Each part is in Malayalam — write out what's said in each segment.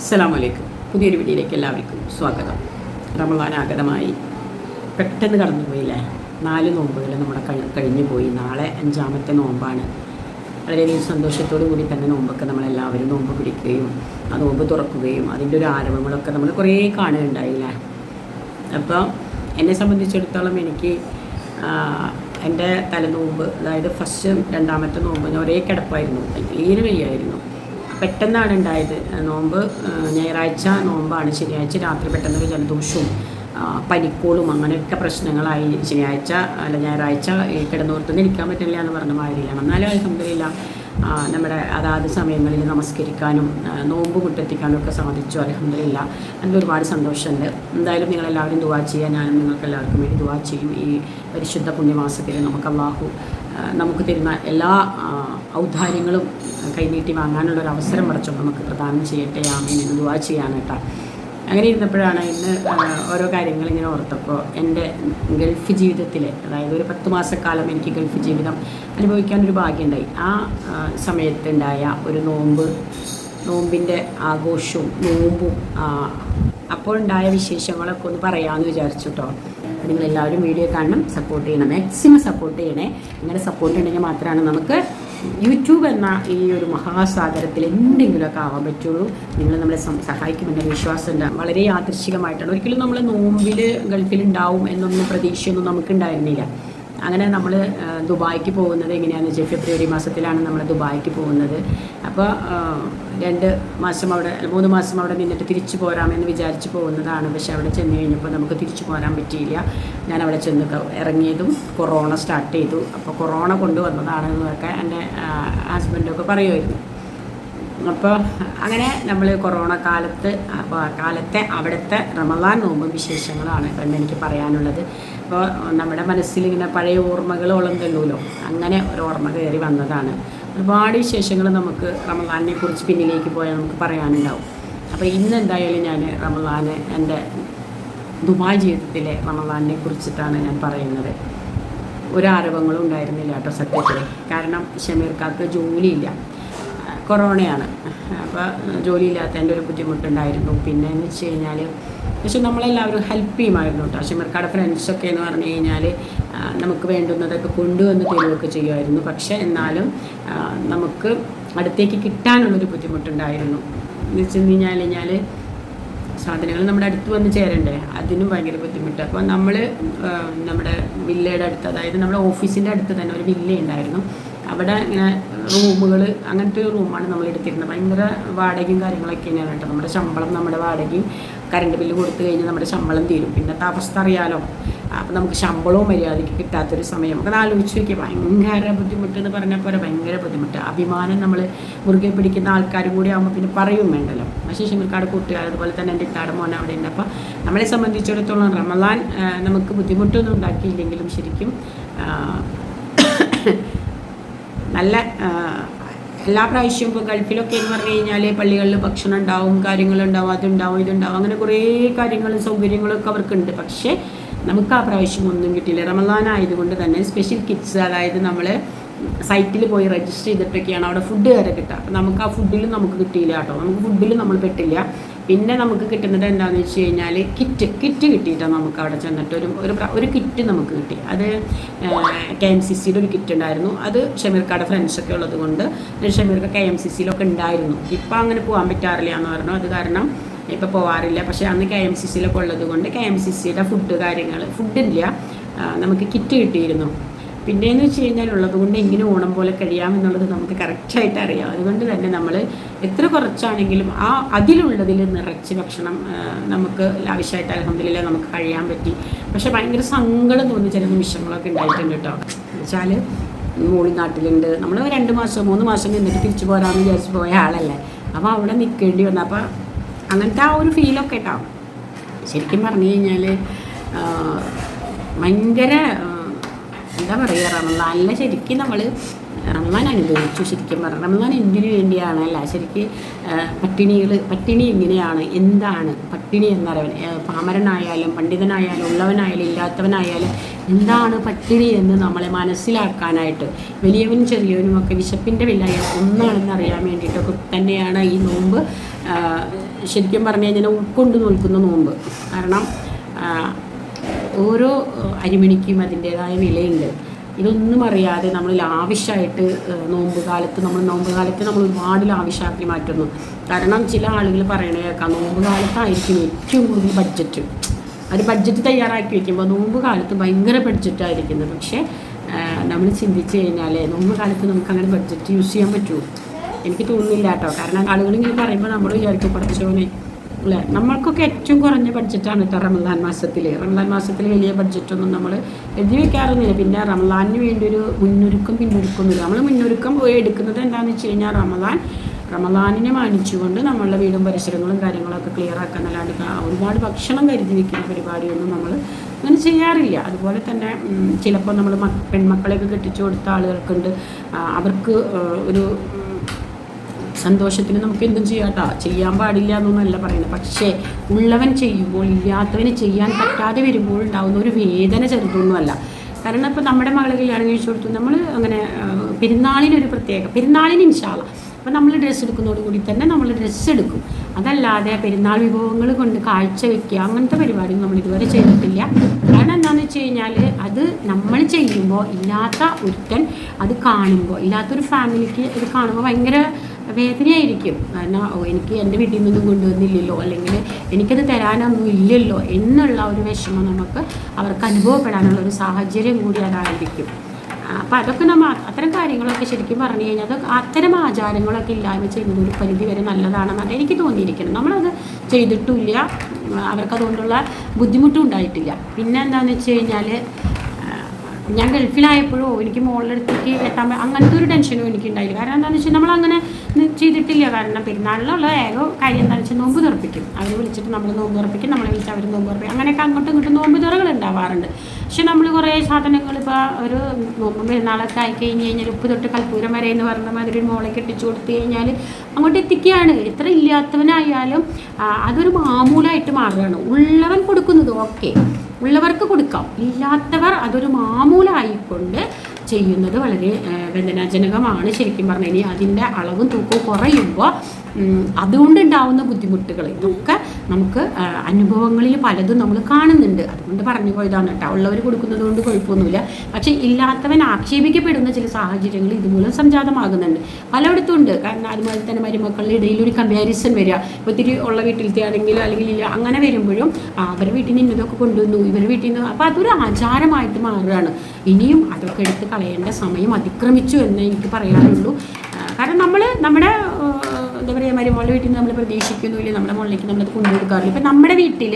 അസ്സലാമു വലൈക്കും പുതിയൊരു വീഡിയോയിലേക്ക് എല്ലാവർക്കും സ്വാഗതം. റമളാൻ ആഗതമായി. പെട്ടെന്ന് കടന്നുപോയില്ലേ? നാല് നോമ്പുകൾ നമ്മുടെ കഴി കഴിഞ്ഞു പോയി. നാളെ അഞ്ചാമത്തെ നോമ്പാണ്. വളരെയധികം സന്തോഷത്തോടു കൂടി തന്നെ നോമ്പൊക്കെ നമ്മളെല്ലാവരും നോമ്പ് പിടിക്കുകയും ആ നോമ്പ് തുറക്കുകയും അതിന്റെ ഒരു ആരംഭങ്ങളൊക്കെ നമ്മൾ കുറേ കാണുകയുണ്ടായില്ലേ? അപ്പോൾ എന്നെ സംബന്ധിച്ചിടത്തോളം എനിക്ക് എന്റെ തലനോമ്പ് അതായത് ഫസ്റ്റ് രണ്ടാമത്തെ നോമ്പ് ഞാൻ ഒരേ കിടപ്പായിരുന്നു. തീരെ വയ്യായിരുന്നു പെട്ടെന്നാണ് ഉണ്ടായത് നോമ്പ് ഞായറാഴ്ച നോമ്പാണ് ശനിയാഴ്ച രാത്രി പെട്ടെന്നൊരു ജലദോഷവും പനിക്കോളും അങ്ങനെയൊക്കെ പ്രശ്നങ്ങളായി ശനിയാഴ്ച അല്ല ഞായറാഴ്ച കിടന്നോർത്തുനിന്ന് ഇരിക്കാൻ പറ്റില്ല എന്ന് പറഞ്ഞ മാതിരിയാണ് എന്നാലും അലഹമില്ല നമ്മുടെ അതാത് സമയങ്ങളിൽ നമസ്കരിക്കാനും നോമ്പ് മുട്ടെത്തിക്കാനും ഒക്കെ സാധിച്ചു. അലഹമില്ല അതിൽ ഒരുപാട് സന്തോഷമുണ്ട്. എന്തായാലും നിങ്ങളെല്ലാവരും ദുവാ ചെയ്യുക. ഞാനും നിങ്ങൾക്ക് എല്ലാവർക്കും വേണ്ടി ദുവാ ചെയ്യും. ഈ പരിശുദ്ധ പുണ്യമാസത്തിൽ നമുക്ക് അള്ളാഹു നമുക്ക് തരുന്ന എല്ലാ ഔദ്ധാര്യങ്ങളും കൈനീട്ടി വാങ്ങാനുള്ള ഒരു അവസരം പടച്ചോ നമുക്ക് പ്രദാനം ചെയ്യട്ടെ. ആമീൻ. എന്ന് ദുവാ ചെയ്യാൻ കേട്ടോ. അങ്ങനെ ഇരുന്നപ്പോഴാണ് ഇന്ന് ഓരോ കാര്യങ്ങൾ ഇങ്ങനെ ഓർത്തപ്പോൾ എന്റെ ഗൾഫ് ജീവിതത്തിലെ അതായത് ഒരു പത്ത് മാസക്കാലം എനിക്ക് ഗൾഫ് ജീവിതം അനുഭവിക്കാൻ ഒരു ഭാഗ്യമുണ്ടായി. ആ സമയത്തുണ്ടായ ഒരു നോമ്പ് നോമ്പിന്റെ ആഘോഷവും നോമ്പും അപ്പോഴുണ്ടായ വിശേഷങ്ങളൊക്കെ ഒന്ന് പറയാമെന്ന് വിചാരിച്ചു കേട്ടോ നിങ്ങളെല്ലാവരും വീഡിയോ കാണണം സപ്പോർട്ട് ചെയ്യണം. മാക്സിമം സപ്പോർട്ട് ചെയ്യണേ. ഇങ്ങനെ സപ്പോർട്ട് ഉണ്ടെങ്കിൽ മാത്രമാണ് നമുക്ക് യൂട്യൂബ് എന്ന ഈ ഒരു മഹാസാഗരത്തിൽ എന്തെങ്കിലുമൊക്കെ ആവാൻ പറ്റുള്ളൂ. നിങ്ങൾ നമ്മളെ സഹായിക്കുമെന്ന വിശ്വാസമുണ്ട്. വളരെ യാദൃശികമായിട്ടാണ് ഒരിക്കലും നമ്മൾ നോമ്പിൽ ഗൾഫിലുണ്ടാവും എന്നൊന്നും പ്രതീക്ഷയൊന്നും നമുക്കുണ്ടായിരുന്നില്ല. അങ്ങനെ നമ്മൾ ദുബായിക്ക് പോകുന്നത് എങ്ങനെയാണെന്ന് വെച്ചാൽ ഫെബ്രുവരി മാസത്തിലാണ് നമ്മൾ ദുബായിക്ക് പോകുന്നത്. അപ്പോൾ രണ്ട് മാസം അവിടെ മൂന്ന് മാസം അവിടെ നിന്നിട്ട് തിരിച്ചു പോരാമെന്ന് വിചാരിച്ച് പോകുന്നതാണ്. പക്ഷേ അവിടെ ചെന്ന് കഴിഞ്ഞപ്പോൾ നമുക്ക് തിരിച്ചു പോരാൻ പറ്റിയില്ല. ഞാൻ അവിടെ ചെന്ന് ഇറങ്ങിയതും കൊറോണ സ്റ്റാർട്ട് ചെയ്തു. അപ്പോൾ കൊറോണ കൊണ്ടുവന്നതാണ് എന്നൊക്കെ എന്റെ ഹസ്ബൻഡൊക്കെ പറയുമായിരുന്നു. അപ്പോൾ അങ്ങനെ നമ്മൾ കൊറോണ കാലത്ത് കാലത്തെ അവിടുത്തെ റമദാൻ നോമ്പ് വിശേഷങ്ങളാണ് എന്ന് എനിക്ക് പറയാനുള്ളത്. അപ്പോൾ നമ്മുടെ മനസ്സിൽ ഇങ്ങനെ പഴയ ഓർമ്മകൾ ഉള്ളതല്ലോ അങ്ങനെ ഒരു ഓർമ്മ കയറി വന്നതാണ്. ഒരുപാട് വിശേഷങ്ങൾ നമുക്ക് റമദാനിനെ കുറിച്ച് പിന്നിലേക്ക് പോയാൽ നമുക്ക് പറയാനുണ്ടാവും. അപ്പോൾ ഇന്ന് എന്തായാലും ഞാൻ റമദാന് എന്റെ ദുബായ് ജീവിതത്തിലെ റമദാനിനെ കുറിച്ചിട്ടാണ് ഞാൻ പറയുന്നത്. ഒരു അറിവങ്ങളും ഉണ്ടായിരുന്നില്ല കേട്ടോ സത്യത്തിൽ കാരണം ഷമീർക്കാർക്ക് ജോലിയില്ല. കൊറോണയാണ്. അപ്പോൾ ജോലിയില്ലാത്തതിന്റെ ഒരു ബുദ്ധിമുട്ടുണ്ടായിരുന്നു. പിന്നെ എന്ന് വെച്ച് കഴിഞ്ഞാൽ പക്ഷെ നമ്മളെല്ലാവരും ഹെൽപ്പ് ചെയ്യുമായിരുന്നു കേട്ടോ ഷിമർക്കാട് ഫ്രണ്ട്സൊക്കെ എന്ന് പറഞ്ഞു കഴിഞ്ഞാൽ നമുക്ക് വേണ്ടുന്നതൊക്കെ കൊണ്ടുവന്ന് തരുകയൊക്കെ ചെയ്യുമായിരുന്നു. പക്ഷേ എന്നാലും നമുക്ക് അടുത്തേക്ക് കിട്ടാനുള്ളൊരു ബുദ്ധിമുട്ടുണ്ടായിരുന്നു. എന്ന് വെച്ച് കഴിഞ്ഞാൽ കഴിഞ്ഞാൽ സാധനങ്ങൾ നമ്മുടെ അടുത്ത് വന്ന് ചേരണ്ടേ? അതിനും ഭയങ്കര ബുദ്ധിമുട്ട്. അപ്പോൾ നമ്മൾ നമ്മുടെ വില്ലയുടെ അടുത്ത് അതായത് നമ്മുടെ ഓഫീസിന്റെ അടുത്ത് തന്നെ ഒരു വില്ല ഉണ്ടായിരുന്നു അവിടെ ഇങ്ങനെ റൂമുകൾ അങ്ങനത്തെ ഒരു റൂമാണ് നമ്മൾ എടുത്തിരുന്നത്. ഭയങ്കര വാടകയും കാര്യങ്ങളൊക്കെ തന്നെയാണ് കേട്ടോ. നമ്മുടെ ശമ്പളം നമ്മുടെ വാടകയും കറണ്ട് ബില്ല് കൊടുത്തു കഴിഞ്ഞാൽ നമ്മുടെ ശമ്പളം തീരും. പിന്നത്തെ അവസ്ഥ അറിയാലോ. അപ്പം നമുക്ക് ശമ്പളവും മര്യാദയ്ക്ക് കിട്ടാത്തൊരു സമയം. നമുക്ക് ആലോചിച്ച് നോക്കിയാൽ ഭയങ്കര ബുദ്ധിമുട്ട് എന്ന് പറഞ്ഞാൽ പോലെ ഭയങ്കര ബുദ്ധിമുട്ട്. അഭിമാനം നമ്മൾ മുറുകെ പിടിക്കുന്ന ആൾക്കാരും കൂടി ആകുമ്പോൾ പിന്നെ പറയും വേണ്ടല്ലോ. പക്ഷേ ഷിമിർക്കാട് കൂട്ടുകാർ അതുപോലെ തന്നെ എന്റെ ഇക്കാട് മോൻ അവിടെ ഉണ്ട്. അപ്പോൾ നമ്മളെ സംബന്ധിച്ചിടത്തോളം റമലാൻ നമുക്ക് ബുദ്ധിമുട്ടൊന്നും ഉണ്ടാക്കിയില്ലെങ്കിലും ശരിക്കും നല്ല എല്ലാ പ്രാവശ്യവും ഇപ്പോൾ ഗൾഫിലൊക്കെ എന്ന് പറഞ്ഞു കഴിഞ്ഞാൽ പള്ളികളിൽ ഭക്ഷണം ഉണ്ടാവും കാര്യങ്ങളുണ്ടാവും അതുണ്ടാവും ഇതുണ്ടാവും അങ്ങനെ കുറേ കാര്യങ്ങളും സൗകര്യങ്ങളൊക്കെ അവർക്കുണ്ട്. പക്ഷേ നമുക്ക് ആ പ്രാവശ്യം ഒന്നും കിട്ടിയില്ല. റമദാൻ ആയതുകൊണ്ട് തന്നെ സ്പെഷ്യൽ കിറ്റ്സ് അതായത് നമ്മൾ സൈറ്റിൽ പോയി രജിസ്റ്റർ ചെയ്തിട്ടൊക്കെയാണ് അവിടെ ഫുഡ് വരെ കിട്ടുക. അപ്പം നമുക്ക് ആ ഫുഡിൽ നമുക്ക് കിട്ടിയില്ല കേട്ടോ. നമുക്ക് ഫുഡിൽ നമ്മൾ പെട്ടില്ല. പിന്നെ നമുക്ക് കിട്ടുന്നത് എന്താണെന്ന് വെച്ച് കഴിഞ്ഞാൽ കിറ്റ് കിറ്റ് കിട്ടിയിട്ടാണ് നമുക്ക് അവിടെ ചെന്നിട്ട് ഒരു ഒരു ഒരു കിറ്റ് നമുക്ക് കിട്ടി. അത് കെ എം സി സിയുടെ ഒരു കിറ്റ് ഉണ്ടായിരുന്നു. അത് ഷമീർക്കാടെ ഫ്രണ്ട്സൊക്കെ ഉള്ളത് കൊണ്ട് ഷമീർക്ക കെ എം സി സിയിലൊക്കെ ഉണ്ടായിരുന്നു. ഇപ്പം അങ്ങനെ പോകാൻ പറ്റാറില്ല എന്ന് പറഞ്ഞു. അത് കാരണം ഇപ്പോൾ പോകാറില്ല പക്ഷേ അന്ന് കെ എം സി സിയിലൊക്കെ ഉള്ളത് കൊണ്ട് കെ എം സി സിയുടെ ഫുഡ് കാര്യങ്ങൾ ഫുഡില്ല നമുക്ക് കിറ്റ് കിട്ടിയിരുന്നു. പിന്നെയെന്ന് വെച്ച് കഴിഞ്ഞാൽ ഉള്ളത് കൊണ്ട് എങ്ങനെ ഓണം പോലെ കഴിയാമെന്നുള്ളത് നമുക്ക് കറക്റ്റായിട്ട് അറിയാം. അതുകൊണ്ട് തന്നെ നമ്മൾ എത്ര കുറച്ചാണെങ്കിലും ആ അതിലുള്ളതിൽ നിറച്ച് ഭക്ഷണം നമുക്ക് ആവശ്യമായിട്ട് അലഹമില്ല നമുക്ക് കഴിയാൻ പറ്റി. പക്ഷെ ഭയങ്കര സങ്കടം തോന്നി ചില നിമിഷങ്ങളൊക്കെ ഉണ്ടായിട്ടുണ്ട് കേട്ടോ. എന്നുവെച്ചാൽ മോളി നാട്ടിലുണ്ട്. നമ്മൾ രണ്ട് മാസം മൂന്ന് മാസം നിന്നിട്ട് തിരിച്ചു പോരാമെന്ന് വിചാരിച്ച് പോയ ആളല്ലേ. അപ്പോൾ അവിടെ നിൽക്കേണ്ടി വന്നു. അപ്പോൾ അങ്ങനത്തെ ആ ഒരു ഫീലൊക്കെ കേട്ടോ ശരിക്കും പറഞ്ഞു കഴിഞ്ഞാൽ ഭയങ്കര എന്താ പറയുക റമദാനിലെ ശരിക്കും നമ്മൾ റമദാൻ അനുഭവിച്ചു ശരിക്കും പറഞ്ഞു. റമദാൻ എന്തിനു വേണ്ടിയാണ്? അല്ല ശരിക്കും പട്ടിണികൾ പട്ടിണി എങ്ങനെയാണ്? എന്താണ് പട്ടിണി എന്നറിവൻ പാമരനായാലും പണ്ഡിതനായാലും ഉള്ളവനായാലും ഇല്ലാത്തവനായാലും എന്താണ് പട്ടിണി എന്ന് നമ്മളെ മനസ്സിലാക്കാനായിട്ട് വലിയവനും ചെറിയവനും ഒക്കെ വിശപ്പിന്റെ വില ഒന്നാണെന്ന് അറിയാൻ വേണ്ടിയിട്ടൊക്കെ തന്നെയാണ് ഈ നോമ്പ് ശരിക്കും പറഞ്ഞു കഴിഞ്ഞാൽ ഉൾക്കൊണ്ട് നിൽക്കുന്ന നോമ്പ്. കാരണം ഓരോ അരിമണിക്കും അതിന്റേതായ വിലയുണ്ട്. ഇതൊന്നും അറിയാതെ നമ്മൾ ലാവിഷായിട്ട് നോമ്പ് കാലത്ത് നമ്മൾ നോമ്പ് കാലത്ത് നമ്മൾ ഒരുപാട് ലാവിഷാക്കി മാറ്റുന്നു. കാരണം ചില ആളുകൾ പറയണേ കേൾക്കാം നോമ്പ് കാലത്തായിരിക്കും ഏറ്റവും കൂടുതൽ ബഡ്ജറ്റ്. ഒരു ബഡ്ജറ്റ് തയ്യാറാക്കി വെക്കുമ്പോൾ നോമ്പ് കാലത്ത് ഭയങ്കര ബഡ്ജറ്റായിരിക്കുന്നത്. പക്ഷേ നമ്മൾ ചിന്തിച്ച് കഴിഞ്ഞാൽ നോമ്പ് കാലത്ത് നമുക്ക് അങ്ങനെ ബഡ്ജറ്റ് യൂസ് ചെയ്യാൻ പറ്റുമോ എനിക്ക് തോന്നുന്നില്ല കേട്ടോ. കാരണം ആളുകൾ ഇങ്ങനെ പറയുമ്പോൾ നമ്മൾ വിചാരിക്കും പഠിച്ചോനെ അല്ലേ? നമ്മൾക്കൊക്കെ ഏറ്റവും കുറഞ്ഞ ബഡ്ജറ്റാണ് കേട്ടോ റമദാൻ മാസത്തിൽ റമദാൻ മാസത്തിൽ വലിയ ബഡ്ജറ്റൊന്നും നമ്മൾ എഴുതി വെക്കാറൊന്നുമില്ല. പിന്നെ റമദാനിന് വേണ്ടി ഒരു മുന്നൊരുക്കം പിന്നൊരുക്കൊന്നുമില്ല നമ്മൾ മുന്നൊരുക്കം പോയി എടുക്കുന്നത് എന്താണെന്ന് വെച്ച് കഴിഞ്ഞാൽ റമദാൻ റമദാനിനെ മാനിച്ചുകൊണ്ട് നമ്മളുടെ വീടും പരിസരങ്ങളും കാര്യങ്ങളൊക്കെ ക്ലിയർ ആക്കാൻ അല്ലാണ്ട് ഒരുപാട് ഭക്ഷണം കരുതി വെക്കുന്ന പരിപാടിയൊന്നും നമ്മൾ അങ്ങനെ ചെയ്യാറില്ല. അതുപോലെ തന്നെ ചിലപ്പോൾ നമ്മൾ പെൺമക്കളെയൊക്കെ കെട്ടിച്ചു കൊടുത്ത ആളുകൾക്കുണ്ട്. അവർക്ക് ഒരു സന്തോഷത്തിന് നമുക്ക് എന്തും ചെയ്യാട്ടോ. ചെയ്യാൻ പാടില്ല എന്നൊന്നല്ല പറയുന്നത്. പക്ഷേ ഉള്ളവൻ ചെയ്യുമ്പോൾ ഇല്ലാത്തവന് ചെയ്യാൻ പറ്റാതെ വരുമ്പോൾ ഉണ്ടാകുന്ന ഒരു വേദന ചെറുതൊന്നുമല്ല. കാരണം ഇപ്പോൾ നമ്മുടെ മകളെ കല്യാണം കഴിച്ചു കൊടുത്തു. നമ്മൾ അങ്ങനെ പെരുന്നാളിനൊരു പ്രത്യേക പെരുന്നാളിന് ഇൻഷാള അപ്പം നമ്മൾ ഡ്രസ്സ് എടുക്കുന്നതോട് കൂടി തന്നെ നമ്മൾ ഡ്രസ്സ് എടുക്കും. അതല്ലാതെ പെരുന്നാൾ വിഭവങ്ങൾ കൊണ്ട് കാഴ്ച വെക്കുക അങ്ങനത്തെ പരിപാടി നമ്മൾ ഇതുവരെ ചെയ്തിട്ടില്ല. കാരണം എന്താണെന്ന് വെച്ച് കഴിഞ്ഞാൽ അത് നമ്മൾ ചെയ്യുമ്പോൾ ഇല്ലാത്ത ഒരുത്തൻ അത് കാണുമ്പോൾ ഇല്ലാത്തൊരു ഫാമിലിക്ക് അത് കാണുമ്പോൾ ഭയങ്കര വേദനയായിരിക്കും. കാരണം എനിക്ക് എന്റെ വീട്ടിൽ നിന്നൊന്നും കൊണ്ടുവന്നില്ലല്ലോ. അല്ലെങ്കിൽ എനിക്കത് തരാനൊന്നും ഇല്ലല്ലോ എന്നുള്ള ഒരു വിഷമം നമുക്ക് അവർക്ക് അനുഭവപ്പെടാനുള്ള ഒരു സാഹചര്യം കൂടി അതായിരിക്കും അപ്പം അതൊക്കെ നമ്മൾ അത്തരം കാര്യങ്ങളൊക്കെ ശരിക്കും പറഞ്ഞു കഴിഞ്ഞാൽ അത് അത്തരം ആചാരങ്ങളൊക്കെ ഇല്ലായ്മ ചെയ്യുന്നത് ഒരു പരിധി വരെ നല്ലതാണെന്നാണ് എനിക്ക് തോന്നിയിരിക്കുന്നത്. നമ്മളത് ചെയ്തിട്ടുമില്ല. അവർക്കതുകൊണ്ടുള്ള ബുദ്ധിമുട്ടും ഉണ്ടായിട്ടില്ല. പിന്നെ എന്താണെന്ന് വെച്ച് കഴിഞ്ഞാൽ ഞാൻ ഗൾഫിലായപ്പോഴോ എനിക്ക് മോളിലെടുത്തേക്ക് എത്താൻ അങ്ങനത്തെ ഒരു ടെൻഷനും എനിക്ക് ഉണ്ടായില്ല കാരണം എന്താണെന്ന് വെച്ചാൽ നമ്മൾ അങ്ങനെ ചെയ്തിട്ടില്ല. കാരണം പെരുന്നാളിലുള്ള ഏക കാര്യം എന്താണെന്ന് വെച്ചാൽ നോമ്പ് തുറപ്പിക്കും. അവർ വിളിച്ചിട്ട് നമ്മൾ നോമ്പ് തുറപ്പിക്കും. നമ്മളെ വിളിച്ച് അവർ നോമ്പ് തുറപ്പിക്കും. അങ്ങനെയൊക്കെ അങ്ങോട്ടും ഇങ്ങോട്ടും നോമ്പ് തുറകൾ ഉണ്ടാവാറുണ്ട് പക്ഷെ നമ്മൾ കുറേ സാധനങ്ങൾ ഇപ്പോൾ ഒരു നോമ്പ് പെരുന്നാളൊക്കെ ആയി കഴിഞ്ഞ് കഴിഞ്ഞാൽ ഉപ്പ് തൊട്ട് കൽപ്പൂരം വരെ എന്ന് പറഞ്ഞ മാതിരി മോളെ കെട്ടിച്ചു കൊടുത്തു കഴിഞ്ഞാൽ അങ്ങോട്ട് എത്തിക്കുകയാണ് എത്ര ഇല്ലാത്തവനായാലും അതൊരു മാമൂലായിട്ട് മാറുകയാണ്. ഉള്ളവൻ കൊടുക്കുന്നത് ഓക്കെ. ഉള്ളവർക്ക് കൊടുക്കാം. ഇല്ലാത്തവർ അതൊരു മാമൂലായിക്കൊണ്ട് ചെയ്യുന്നത് വളരെ വേദനാജനകമാണ് ശരിക്കും പറഞ്ഞാൽ ഇനി അതിന്റെ അളവും തൂക്കവും കുറയുമ്പോൾ അതുകൊണ്ടുണ്ടാവുന്ന ബുദ്ധിമുട്ടുകൾ ഇതൊക്കെ നമുക്ക് അനുഭവങ്ങളിൽ പലതും നമ്മൾ കാണുന്നുണ്ട്. അതുകൊണ്ട് പറഞ്ഞു പോയതാണ് കേട്ടോ. ഉള്ളവർ കൊടുക്കുന്നത് കൊണ്ട് കുഴപ്പമൊന്നുമില്ല. പക്ഷേ ഇല്ലാത്തവൻ ആക്ഷേപിക്കപ്പെടുന്ന ചില സാഹചര്യങ്ങൾ ഇതുമൂലം സംജാതമാകുന്നുണ്ട്. പലയിടത്തും ഉണ്ട്. കാരണം അതുപോലെ തന്നെ മരുമക്കളുടെ ഇടയിൽ ഒരു കമ്പാരിസൺ വരിക. ഒത്തിരി ഉള്ള വീട്ടിലത്തെ ആണെങ്കിലും അല്ലെങ്കിൽ ഇല്ല അങ്ങനെ വരുമ്പോഴും അവരുടെ വീട്ടിൽ നിന്ന് ഇന്നതൊക്കെ കൊണ്ടുവന്നു. ഇവരുടെ വീട്ടിൽ നിന്ന് അപ്പോൾ അതൊരു ആചാരമായിട്ട് മാറുകയാണ്. ഇനിയും അതൊക്കെ എടുത്ത് കളയേണ്ട സമയം അതിക്രമിച്ചു എന്ന് എനിക്ക് പറയാനുള്ളൂ. കാരണം നമ്മൾ നമ്മുടെ എന്താ പറയുക മരുമോളുടെ വീട്ടിൽ നിന്ന് നമ്മൾ പ്രതീക്ഷിക്കുന്നില്ല നമ്മുടെ മുകളിലേക്ക് നമ്മളത് കൊണ്ടുകൊടുക്കാറില്ല ഇപ്പം നമ്മുടെ വീട്ടിൽ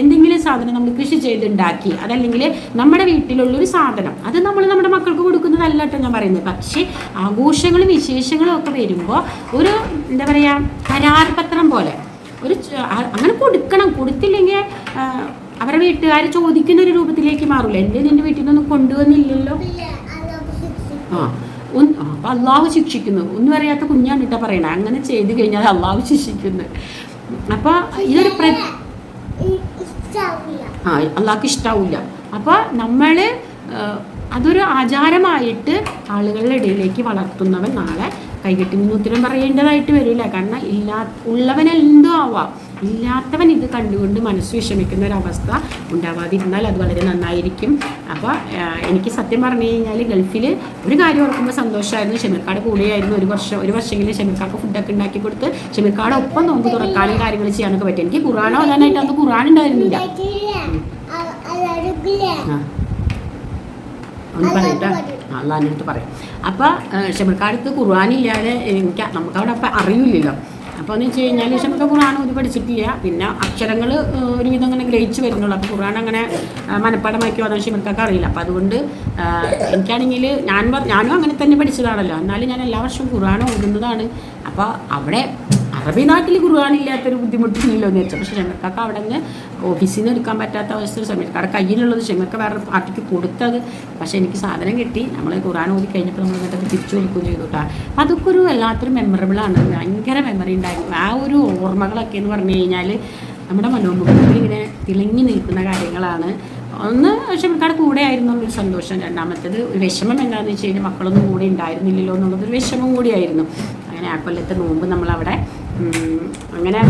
എന്തെങ്കിലും സാധനം നമ്മൾ കൃഷി ചെയ്തുണ്ടാക്കി അതല്ലെങ്കിൽ നമ്മുടെ വീട്ടിലുള്ളൊരു സാധനം അത് നമ്മൾ നമ്മുടെ മക്കൾക്ക് കൊടുക്കുന്നതല്ല കേട്ടോ ഞാൻ പറയുന്നത്. പക്ഷേ ആഘോഷങ്ങളും വിശേഷങ്ങളും ഒക്കെ വരുമ്പോൾ ഒരു എന്താ പറയുക കരാർ പത്രം പോലെ ഒരു അങ്ങനെ കൊടുക്കണം. കൊടുത്തില്ലെങ്കിൽ അവരെ അവരുടെ വീട്ടുകാർ ചോദിക്കുന്ന ഒരു രൂപത്തിലേക്ക് മാറില്ല എന്റെ നിന്റെ വീട്ടിൽ നിന്നൊന്നും കൊണ്ടുവന്നില്ലല്ലോ ആ, അപ്പൊ അള്ളാഹു ശിക്ഷിക്കുന്നു. ഒന്നും അറിയാത്ത കുഞ്ഞാണ് ഇട്ട പറയണേ. അങ്ങനെ ചെയ്തു കഴിഞ്ഞാൽ അള്ളാഹു ശിക്ഷിക്കുന്നു. അപ്പൊ ഇതൊരു പ്ര ആ അള്ളാഹ്ക്ക് ഇഷ്ടാവില്ല അപ്പോൾ നമ്മൾ അതൊരു ആചാരമായിട്ട് ആളുകളുടെ ഇടയിലേക്ക് വളർത്തുന്നവൻ നാളെ കൈകെട്ടി നിന്ന് പറയേണ്ടതായിട്ട് വരില്ല കാരണം ഇല്ലാ ഉള്ളവൻ എന്തോ ആവാം. ഇല്ലാത്തവൻ ഇത് കണ്ടുകൊണ്ട് മനസ്സ് വിഷമിക്കുന്ന ഒരവസ്ഥ ഉണ്ടാവാതിരുന്നാൽ അത് വളരെ നന്നായിരിക്കും. അപ്പോൾ എനിക്ക് സത്യം പറഞ്ഞു കഴിഞ്ഞാൽ ഗൾഫിൽ ഒരു കാര്യം ഓർക്കുമ്പോൾ സന്തോഷമായിരുന്നു. ഷെമിർക്കാട് കൂടെയായിരുന്നു ഒരു വർഷം ഒരു വർഷമെങ്കിലും ഷെമിർക്കാർക്ക് ഫുഡൊക്കെ ഉണ്ടാക്കി കൊടുത്ത് ഷെമിർക്കാട് ഒപ്പം നോമ്പ് തുറക്കാനും കാര്യങ്ങൾ ചെയ്യാനൊക്കെ പറ്റും. എനിക്ക് ഖുറാൻ ഓതാനായിട്ട് അന്ന് ഖുറാൻ ഉണ്ടായിരുന്നില്ല. ഷെമിക്കാടത്ത് അടുത്ത് പറയും. അപ്പോൾ ഷെമിർക്കാടത്ത് ഖുർആാനില്ലാതെ എനിക്ക് നമുക്കവിടെ അപ്പം അറിയില്ലല്ലോ. അപ്പോൾ എന്ന് വെച്ച് കഴിഞ്ഞാൽ ഇഷ്ടമൊക്കെ ഖുറാൻ ഒരു പഠിച്ചിട്ടില്ല. പിന്നെ അക്ഷരങ്ങൾ ഒരുവിധം അങ്ങനെ ഗ്രഹിച്ച് വരുന്നുള്ളൂ. അപ്പോൾ ഖുറാൻ അങ്ങനെ മനഃപ്പാടമാക്കി വന്നാൽ ഇവർക്കൊക്കെ അറിയില്ല. അപ്പോൾ അതുകൊണ്ട് എനിക്കാണെങ്കിൽ ഞാൻ ഞാനും അങ്ങനെ തന്നെ പഠിച്ചതാണല്ലോ. എന്നാലും ഞാൻ എല്ലാ വർഷവും ഖുറാൻ ഓടുന്നതാണ് അപ്പോൾ അവിടെ അറബി നാട്ടിൽ ഖുർആാനില്ലാത്തൊരു ബുദ്ധിമുട്ടില്ലല്ലോ എന്ന് വെച്ചാൽ പക്ഷേ ഞങ്ങൾക്കൊക്കെ അവിടെ നിന്ന് ഓഫീസിൽ നിന്ന് എടുക്കാൻ പറ്റാത്ത അവസ്ഥ അവിടെ കയ്യിലുള്ളത് ഞങ്ങൾക്ക് വേറെ പാർട്ടിക്ക് കൊടുത്തത്. പക്ഷേ എനിക്ക് സാധനം കിട്ടി. നമ്മൾ ഖുർആൻ ഓതി കഴിഞ്ഞപ്പോൾ നമ്മൾ എന്നിട്ട് തിരിച്ചു കൊടുക്കുകയും ചെയ്തു കേട്ടോ. അതൊക്കെ ഒരു വല്ലാത്തൊരു മെമ്മറബിളാണ് ഭയങ്കര മെമ്മറി ഉണ്ടായിരുന്നു. ആ ഒരു ഓർമ്മകളൊക്കെ എന്ന് പറഞ്ഞു കഴിഞ്ഞാൽ നമ്മുടെ മനോമുഖത്തിൽ ഇങ്ങനെ തിളങ്ങി നിൽക്കുന്ന കാര്യങ്ങളാണ്. ഒന്ന് ഷെമിക്കാട് കൂടെ ആയിരുന്നു ഒരു സന്തോഷം. രണ്ടാമത്തേത് ഒരു വിഷമം എന്താണെന്ന് വെച്ച് കഴിഞ്ഞാൽ മക്കളൊന്നും കൂടെ ഉണ്ടായിരുന്നില്ലല്ലോ എന്നുള്ളതൊരു വിഷമം കൂടിയായിരുന്നു. അങ്ങനെ ആ കൊല്ലത്തെ നോമ്പ് നമ്മളവിടെ അങ്ങനെ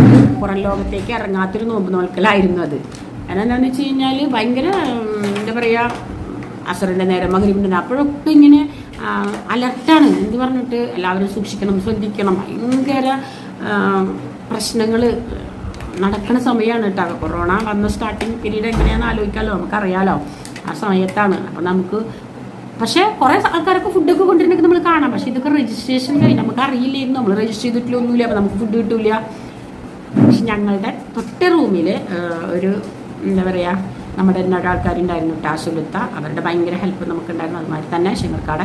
പുറം ലോകത്തേക്ക് ഇറങ്ങാത്തൊരു നോമ്പ് നോക്കലായിരുന്നു അത്. കാരണം എന്താണെന്ന് വെച്ച് കഴിഞ്ഞാൽ ഭയങ്കര എന്താ പറയുക അസറിന്റെ നേരം മകരിവിന്റെ അപ്പോഴൊക്കെ ഇങ്ങനെ അലർട്ടാണ്. എന്ത് പറഞ്ഞിട്ട് എല്ലാവരും സൂക്ഷിക്കണം ശ്രദ്ധിക്കണം. ഭയങ്കര പ്രശ്നങ്ങൾ നടക്കുന്ന സമയമാണ് കേട്ടോ. കൊറോണ വന്ന സ്റ്റാർട്ടിങ് പീരീഡ് എങ്ങനെയാണെന്ന് ആലോചിക്കാമല്ലോ നമുക്കറിയാമല്ലോ ആ സമയത്താണ്. അപ്പം നമുക്ക് പക്ഷേ കുറേ ആൾക്കാരൊക്കെ ഫുഡൊക്കെ കൊണ്ടുവരുന്നൊക്കെ നമ്മൾ കാണാം. പക്ഷേ ഇതൊക്കെ രജിസ്ട്രേഷൻ കഴിഞ്ഞ് നമുക്ക് അറിയില്ലായിരുന്നു. നമ്മൾ രജിസ്റ്റർ ചെയ്തിട്ടില്ലൊന്നുമില്ല. അപ്പം നമുക്ക് ഫുഡ് കിട്ടില്ല പക്ഷെ ഞങ്ങളുടെ തൊട്ട റൂമിൽ ഒരു എന്താ പറയുക നമ്മുടെ തന്നെ ആൾക്കാരുണ്ടായിരുന്നു ടാസുലുത്ത. അവരുടെ ഭയങ്കര ഹെൽപ്പ് നമുക്കുണ്ടായിരുന്നു. അതുമാതിരി തന്നെ ശങ്കർക്കാട്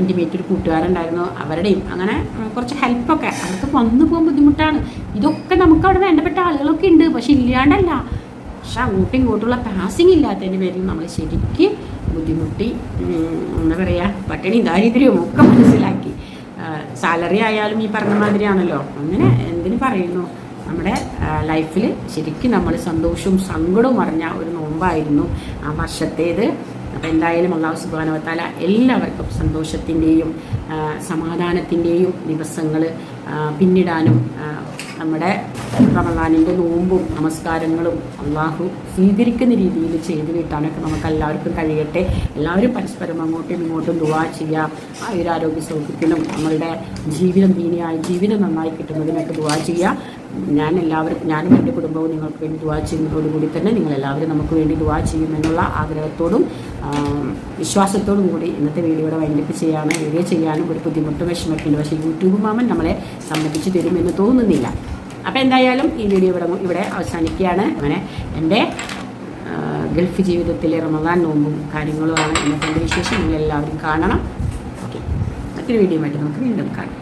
ഇന്റിമേറ്റ് ഒരു കൂട്ടുകാരുണ്ടായിരുന്നു അവരുടെയും. അങ്ങനെ കുറച്ച് ഹെൽപ്പൊക്കെ അവർക്ക് വന്നു പോകാൻ ബുദ്ധിമുട്ടാണ്. ഇതൊക്കെ നമുക്ക് അവിടെ വേണ്ടപ്പെട്ട ആളുകളൊക്കെ ഉണ്ട്. പക്ഷെ ഇല്ലാണ്ടല്ല. പക്ഷെ അങ്ങോട്ടും ഇങ്ങോട്ടുള്ള പാസിങ് ഇല്ലാത്തതിന്റെ പേരിൽ നമ്മൾ ശരിക്കും ബുദ്ധിമുട്ടി. എന്താ പറയുക പട്ടിണി ദാരിദ്ര്യവും ഒക്കെ മനസ്സിലാക്കി. സാലറി ആയാലും ഈ പറഞ്ഞ മാതിരിയാണല്ലോ. അങ്ങനെ എന്തിനു പറയുന്നു? നമ്മുടെ ലൈഫിൽ ശരിക്കും നമ്മൾ സന്തോഷവും സങ്കടവും അറിഞ്ഞ ഒരു നോമ്പായിരുന്നു. ആ വർഷത്തേത്. അപ്പം എന്തായാലും അള്ളാഹു സുബാനവത്താല എല്ലാവർക്കും സന്തോഷത്തിന്റെയും സമാധാനത്തിന്റെയും ദിവസങ്ങൾ പിന്നിടാനും നമ്മുടെ റമദാനിന്റെ നോമ്പും നമസ്കാരങ്ങളും അള്ളാഹു സ്വീകരിക്കുന്ന രീതിയിൽ ചെയ്തു കിട്ടാനൊക്കെ നമുക്ക് എല്ലാവർക്കും കഴിയട്ടെ. എല്ലാവരും പരസ്പരം അങ്ങോട്ടും ഇങ്ങോട്ടും ദുവാ ചെയ്യാം. ആയുരാരോഗ്യ സൗഖ്യത്തിനും നമ്മളുടെ ജീവിതം ദീനിയായ ജീവിതം നന്നായി കിട്ടുന്നതിനൊക്കെ ദുവാ ചെയ്യാം. ഞാൻ എല്ലാവരും ഞാനും എന്റെ കുടുംബവും നിങ്ങൾക്ക് വേണ്ടി ദുവാ ചെയ്യുന്നതോടുകൂടി തന്നെ നിങ്ങളെല്ലാവരും നമുക്ക് വേണ്ടി ദുവാ ചെയ്യുമെന്നുള്ള ആഗ്രഹത്തോടും വിശ്വാസത്തോടും കൂടി ഇന്നത്തെ വീഡിയോയുടെ വൈൻഡപ്പ് ചെയ്യാനും വീഡിയോ ചെയ്യാനും ഒരു ബുദ്ധിമുട്ടും വിഷമത്തിന്റെ പക്ഷേ യൂട്യൂബ് മാമൻ നമ്മളെ സമ്മതിച്ചു തരുമെന്ന് തോന്നുന്നില്ല. അപ്പോൾ എന്തായാലും ഈ വീഡിയോ ഇവിടെ ഇവിടെ അവസാനിക്കുകയാണ്. അങ്ങനെ എന്റെ ഗൾഫ് ജീവിതത്തിലെ റമദാൻ നോമ്പും കാര്യങ്ങളുമാണ് ഇന്നത്തെ വിശേഷം. നിങ്ങളെല്ലാവരും കാണണം. ഓക്കെ. മറ്റൊരു വീഡിയോ ആയിട്ട് നമുക്ക് വീണ്ടും കാണാം.